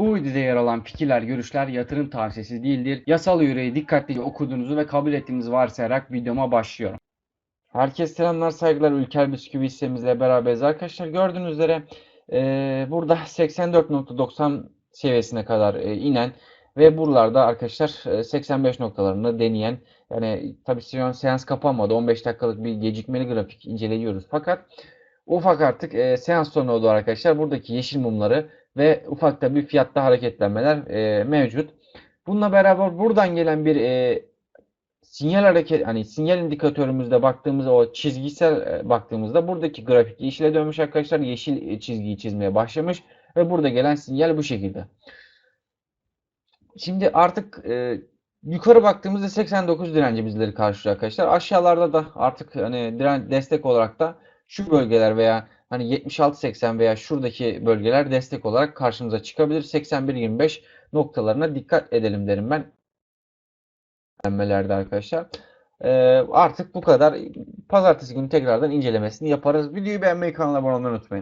Bu videoda yer alan fikirler, görüşler yatırım tavsiyesi değildir. Yasal yüreği dikkatlice okuduğunuzu ve kabul ettiğinizi varsayarak videoma başlıyorum. Herkese selamlar, saygılar. Ülker Bisküvi hissemizle beraberiz. Arkadaşlar gördüğünüz üzere eee, burada 84.90 seviyesine kadar eee, inen ve buralarda arkadaşlar eee, 85 noktalarını deneyen yani an seans kapanmadı. 15 dakikalık bir gecikmeli grafik inceliyoruz. Fakat ufak artık eee, seans sonu oldu arkadaşlar. Buradaki yeşil mumları ve ufakta bir fiyatta hareketlenmeler eee, mevcut. Bununla beraber buradan gelen bir eee, sinyal hareket hani sinyal indikatörümüzde baktığımızda o çizgisel e, baktığımızda buradaki grafik yeşile dönmüş arkadaşlar. Yeşil e, çizgiyi çizmeye başlamış ve burada gelen sinyal bu şekilde. Şimdi artık e, yukarı baktığımızda 89 direnci bizleri karşılıyor arkadaşlar. Aşağılarda da artık hani diren destek olarak da şu bölgeler veya hani 76-80 veya şuradaki bölgeler destek olarak karşımıza çıkabilir. 81-25 noktalarına dikkat edelim derim ben denmelerde arkadaşlar. Ee, artık bu kadar. Pazartesi günü tekrardan incelemesini yaparız. Videoyu beğenmeyi, kanala abone olmayı unutmayın.